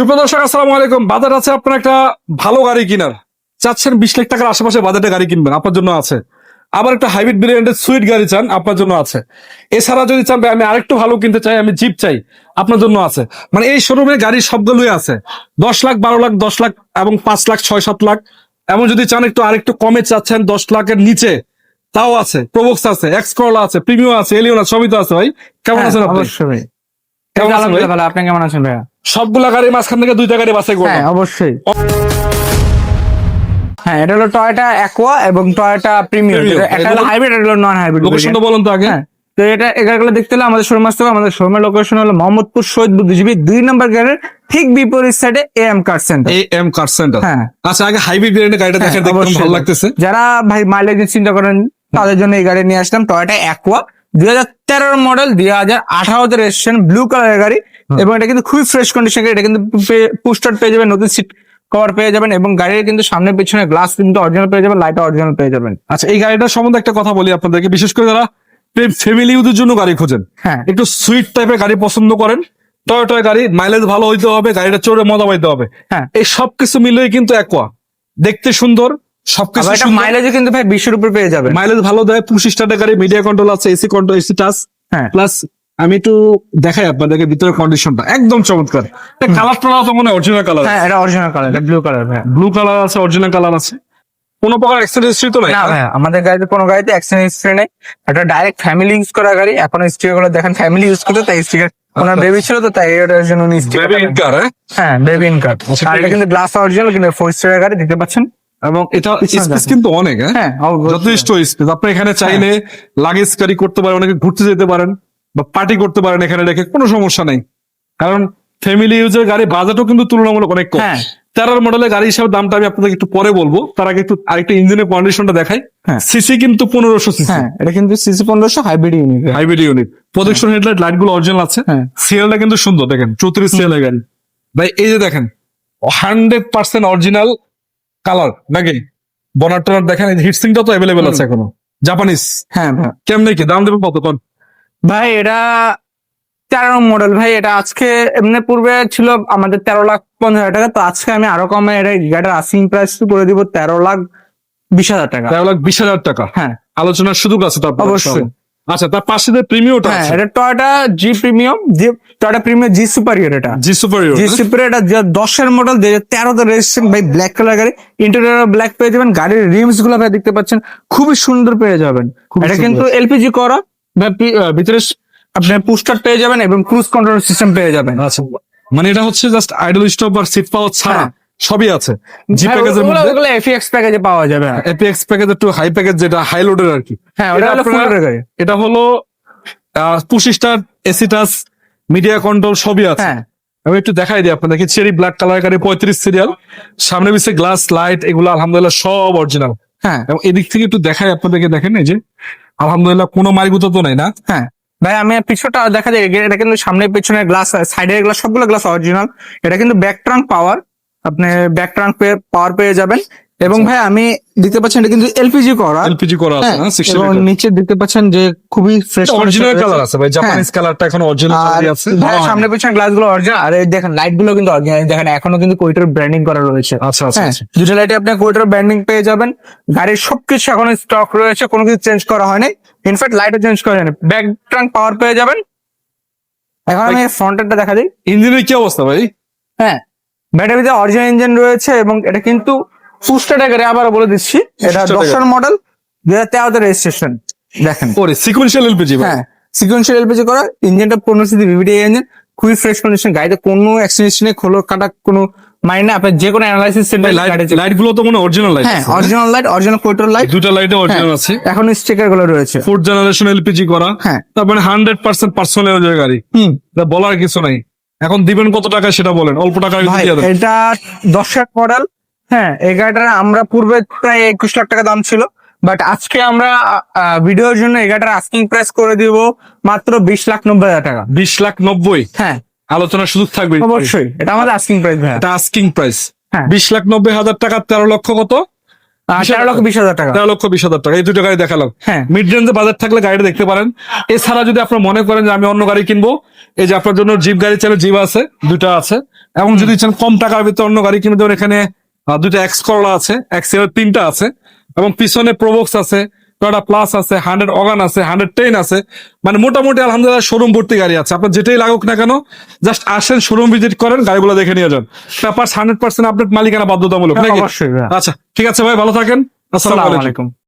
সুপ্রদর্শক আসসালামু আলাইকুম। বাজার আছে আপনার একটা ভালো গাড়ি কিনার। চাচ্ছেন বিশ লাখ টাকার আশেপাশে বাজেটে গাড়ি কিনবেন আপনার জন্য আছে। আবার একটা হাইব্রিড ভেরিয়েন্টের সুইট গাড়ি চান আপনার জন্য আছে। এছাড়া যদি চান আমি আরেকটু ভালো কিনতে চাই আমি জিপ চাই আপনার জন্য আছে। মানে এই শোরুমে গাড়ি সবগুলোই আছে। দশ লাখ বারো লাখ দশ লাখ এবং পাঁচ লাখ ছয় সাত লাখ। এমন যদি চান একটু আরেকটু কমে চাচ্ছেন দশ লাখের নিচে তাও আছে। প্রবক্স আছে এক্স করলা আছে প্রিমিয়াম আছে এলিয়ন সবই তো আছে ভাই। কেমন আছেন আপনি? হ্যাঁ, কেমন আছেন ভাই? আপনি কেমন আছেন ভাইয়া? সবগুলা গাড়ির মাঝখান থেকে দুইটা গাড়ি বাছাই করব। হ্যাঁ অবশ্যই। হ্যাঁ এটা হলো টয়োটা অ্যাকোয়া এবং টয়োটা প্রিমিয়াম Premium, এটা হলো হাইব্রিড এটা হলো নন হাইব্রিড লোকেশনটা বলুন তো আগে। হ্যাঁ তো এটা দেখতে হলে আমাদের শোরুম আসতে হবে। আমাদের শোরুমের লোকেশন হলো মোহাম্মদপুর শহীদ বুদ্ধিজীবী দুই নম্বর গেটের ঠিক বিপরীত সাইডে A M car centre A M car centre হ্যাঁ। আচ্ছা আগে হাইব্রিড গাড়িটা দেখেন হ্যাঁ, দেখতে ভালো লাগতেছে? যারা ভাই মাইলেজ চিন্তা করেন তাদের জন্য এই গাড়ি নিয়ে আসলাম টয়োটা অ্যাকোয়া দুই হাজার তেরোর মডেল দুই হাজার আঠারোতে রেজিস্ট্রেশন ব্লু কালারের গাড়ি এবং এটা কিন্তু খুবই ফ্রেশ কন্ডিশন এটা কিন্তু পুস্টার পেয়ে যাবেন নতুন সিট কভার পেয়ে যাবেন এবং গাড়ির কিন্তু সামনে পিছনে গ্লাস কিন্তু অরিজিনাল পেয়ে যাবেন লাইট অরিজিনাল পেয়ে যাবেন। আচ্ছা এই গাড়িটার সম্বন্ধে একটা কথা বলি আপনাদেরকে। বিশেষ করে যারা ফ্যামিলি ইউজের জন্য গাড়ি খোঁজেন হ্যাঁ। একটু সুইট টাইপের গাড়ি পছন্দ করেন। টয় টয় গাড়ি মাইলেজ ভালো হইতে হবে গাড়িটা চড়ে মজা পাইতে হবে। হ্যাঁ। এই সবকিছু মিলেই কিন্তু একোয়া দেখতে সুন্দর সবকিছু এটা মাইলেজও কিন্তু ভাই বিশের উপর পেয়ে যাবেন মাইলেজ ভালো দেয় পঁচিশ টাকা গাড়ি মিডিয়া কন্ট্রোল আছে এসি কন্ট্রোল এসি টাচ হ্যাঁ। প্লাস আমি একটু দেখাই আপনাদেরকে ভিতরে কন্ডিশনটা একদম চমৎকার। কালারটা তো মনে হয় অরিজিনাল কালার হ্যাঁ এটা অরিজিনাল কালার এটা ব্লু কালার ভাই ব্লু কালার আছে অরিজিনাল কালার আছে। কোনো প্রকার অ্যাক্সিডেন্ট হিস্ট্রি তো নাই। না ভাই আমাদের গাড়িতে কোনো গাড়িতে অ্যাক্সিডেন্ট হিস্ট্রি নেই। এটা ডাইরেক্ট ফ্যামিলি ইউজ করা গাড়ি। এখন স্টিকারগুলো দেখেন ফ্যামিলি ইউজ করতে তাই স্টিকার ওনার আচ্ছা। বেবি ছিল তো তাই এটার জন্য উনি স্টিকার বেবি ইনকার হ্যাঁ? হ্যাঁ বেবি ইন কার্ড আচ্ছা, আর এটা কিন্তু গ্লাস অরিজিনাল কিন্তু ফোর স্টার গাড়ি দেখতে পাচ্ছেন? এবং এটা স্পেস কিন্তু অনেক হ্যাঁ? হ্যাঁ যথেষ্ট স্পেস আপনি এখানে চাইলে লাগেজ ক্যারি করতে পারেন অনেকে ঘুরতে যেতে পারেন বা পার্টি করতে পারেন এখানে রেখে কোনো সমস্যা নেই। কারণ ফ্যামিলি ইউজের গাড়ি বাজেটও কিন্তু তুলনামূলক অনেক কম। হ্যাঁ। তেরোর মডেলের গাড়ি হিসাবে দামটা আমি আপনাদেরকে একটু পরে বলব। তার আগে একটু আরেকটা ইঞ্জিনের কন্ডিশনটা দেখাই। হ্যাঁ। সিসি কিন্তু পনেরোশো সিসি হ্যাঁ এটা কিন্তু সিসি পনেরোশো hybrid unit hybrid unit projection headlight লাইটগুলো অরিজিনাল আছে। হ্যাঁ। সিএলটা কিন্তু সুন্দর দেখেন চৌত্রিশ সিএল গাড়ি। ভাই এই যে দেখেন হান্ড্রেড পার্সেন্ট অরিজিনাল কালার নাকি? বনার টনার দেখেন হিটসিংটা তো অ্যাভেলেবেল আছে এখনও। জাপানিজ হ্যাঁ ভাই। কেমনে কি? দাম দেবে কত কন? ভাই এটা তেরো মডেল ভাই। এটা আজকে এমনি পূর্বে ছিল আমাদের তেরো লাখ পঞ্চাশ হাজার টাকা। তো আজকে আমি আরও কমে এটা গাড়ির আসিং প্রাইস করে দিব তেরো লাখ বিশ হাজার টাকা। তেরো লাখ বিশ হাজার টাকা? হ্যাঁ। আলোচনার সুযোগ আছে তারপর অবশ্যই। আচ্ছা তার পাশে যে প্রিমিয়মটা হ্যাঁ আছে। এটা Toyota G premium G Toyota premium G superior এটা। জি সুপারিয়র জি সুপারিয়র এটা দশের মডেল দুই হাজার তেরোতে রেজিস্ট্রেশন ভাই ব্ল্যাক কালার গাড়ি। ইন্টেরিয়র ব্ল্যাক পেয়ে যাবেন গাড়ির রিমসগুলো ভাই দেখতে পাচ্ছেন খুবই সুন্দর পেয়ে যাবেন। এটা কিন্তু এলপিজি করা ভাই ভিতরে আপনি পুস্টার পেয়ে যাবেন এবং ক্রুজ কন্ট্রোল সিস্টেম পেয়ে যাবেন। আচ্ছা মানে এটা হচ্ছে জাস্ট আইডল স্টপ আর সিট পাওয়ার ছাড়া। হ্যাঁ। সবই আছে। জি প্যাকেজের মধ্যে ওগুলো এফএক্স প্যাকেজে পাওয়া যাবে। এপিএক্স প্যাকেজ একটু হাই প্যাকেজ যেটা হাই লোডের আর কি। হ্যাঁ এটা হলো ফুল এটা হলো পঁচিশ star AC touch media control সবই আছে। হ্যাঁ। আমি একটু দেখাই দিই আপনাদেরকে। চেরি ব্ল্যাক কালার গাড়ি পঁয়ত্রিশ সিরিয়াল সামনে পিছিয়ে গ্লাস লাইট এগুলো আলহামদুলিল্লাহ সব অরিজিনাল হ্যাঁ। এবং এদিক থেকে একটু দেখাই আপনাদেরকে দেখেন এই যে আলহামদুলিল্লাহ কোনো মারিগুতো তো নাই না। হ্যাঁ। ভাই আমি পিছনটা দেখা যায় এটা কিন্তু সামনে পেছনে গ্লাস সাইডের গ্লাস সবগুলো গ্লাস অরিজিনাল এটা কিন্তু ব্যাক ট্রাঙ্ক পাওয়ার আপনি ব্যাক ট্রাঙ্ক পাওয়ার পেয়ে যাবেন। এবং আচ্ছা। ভাই আমি দেখতে পাচ্ছেন এটা কিন্তু এলপিজি করা। এলপিজি করা আছে হ্যাঁ, না? সিক্সটি এবং নিচে দেখতে পাচ্ছেন যে খুবই ফ্রেশ অরিজিনাল কালার আছে ভাই জাপানিজ কালারটা এখন অরিজিনাল আছে। ভাই, সামনে পেছনে গ্লাসগুলো অরিজিনাল আর এই দেখেন লাইটগুলো কিন্তু অরিজিনাল দেখেন এখনও কিন্তু কোইটার ব্র্যান্ডিং করা রয়েছে। আচ্ছা আচ্ছা হ্যাঁ আচ্ছা। দুটো লাইটে আপনি কোইটার ব্র্যান্ডিং পেয়ে যাবেন। গাড়ির সবকিছু এখন স্টক রয়েছে কোনো কিছু চেঞ্জ করা হয়নি। ইনফ্যাক্ট লাইটও চেঞ্জ করা হয়নি। ব্যাক ট্রাঙ্ক পাওয়ার পেয়ে যাবেন। এখন আমি ফ্রন্টেরটা দেখা দিই। ইঞ্জিনের কি অবস্থা ভাই? হ্যাঁ ব্যাটারিতে অরিজিনাল ইঞ্জিন রয়েছে এবং এটা কিন্তু পুস্টাটা গাড়ি আবার বলে দিচ্ছি এটা দশের মডেল দুই হাজার তেরোতে রেজিস্ট্রেশন দেখেন। ওরে সিকুয়েন্সিয়াল এলপিজি হ্যাঁ সিকুয়েন্সিয়াল এলপিজি করা ইঞ্জিনটা পনেরো সিসি ভিভিডি ইঞ্জিন খুবই ফ্রেশ কন্ডিশন গাড়িতে কোনো অ্যাক্সিডেন্ট নেই খোলো কাটা কোনো মাইন্ড না আপনি যে কোনো অ্যানালাইসিস সেন্টার লাইট লাইটগুলো তো মনে অরিজিনাল লাইট হ্যাঁ অরিজিনাল লাইট অরিজিনাল কোটার লাইট দুটা লাইটে অরিজিনাল আছে। এখন স্টিকারগুলো রয়েছে। ফোর্থ জেনারেশন এলপিজি করা। হ্যাঁ। তারপরে হান্ড্রেড পার্সেন্ট পার্সোনাল গাড়ি। হুম। বলার কিছু নাই। এখন দিবেন কত টাকা সেটা বলেন? অল্প টাকা এটা দশের মডেল। হ্যাঁ এই গাড়িটার আমরা পূর্বে প্রায় একুশ লাখ টাকা দাম ছিল। বাট আজকে আমরা ভিডিওর জন্য এই গাড়িটার আস্কিং প্রাইস করে দিব মাত্র বিশ লাখ নব্বই হাজার টাকা। বিশ লাখ নব্বই? হ্যাঁ। আলোচনার সুযোগ থাকবে। অবশ্যই। এটা আমাদের আস্কিং প্রাইস ভাই এটা আস্কিং প্রাইস হ্যাঁ। বিশ লাখ নব্বই হাজার টাকা তেরো লক্ষ কত? তেরো লক্ষ বিশ হাজার টাকা। তেরো লক্ষ বিশ হাজার টাকা। এই দুটো গাড়ি দেখালাম। হ্যাঁ। মিড রেঞ্জে বাজার থাকলে গাড়িটা দেখতে পারেন। এছাড়া যদি আপনার মনে করেন যে আমি অন্য গাড়ি কিনবো এই যে আপনার জন্য জিপ গাড়ি চাইলে জিপ আছে দুটো আছে। এবং যদি চান কম টাকার ভিতরে অন্য গাড়ি কিনতে এখানে দুটো এক্স করলা আছে এক্সেল তিনটা আছে। এবং পিছনে প্রোবক্স আছে। টয়টা প্লাস আছে হান্ড্রেড অগান আছে হান্ড্রেড টেন আছে। মানে মোটামুটি আলহামদুলিল্লাহ শোরুম ভর্তি গাড়ি আছে। আপনার যেটাই লাগুক না কেন জাস্ট আসেন শোরুম ভিজিট করেন গাড়িগুলো দেখে নিয়ে যান। পেপার হান্ড্রেড পার্সেন্ট আপনার মালিকানা বাধ্যতামূলক অবশ্যই আচ্ছা ঠিক আছে ভাই ভালো থাকেন। আসসালামু আলাইকুম।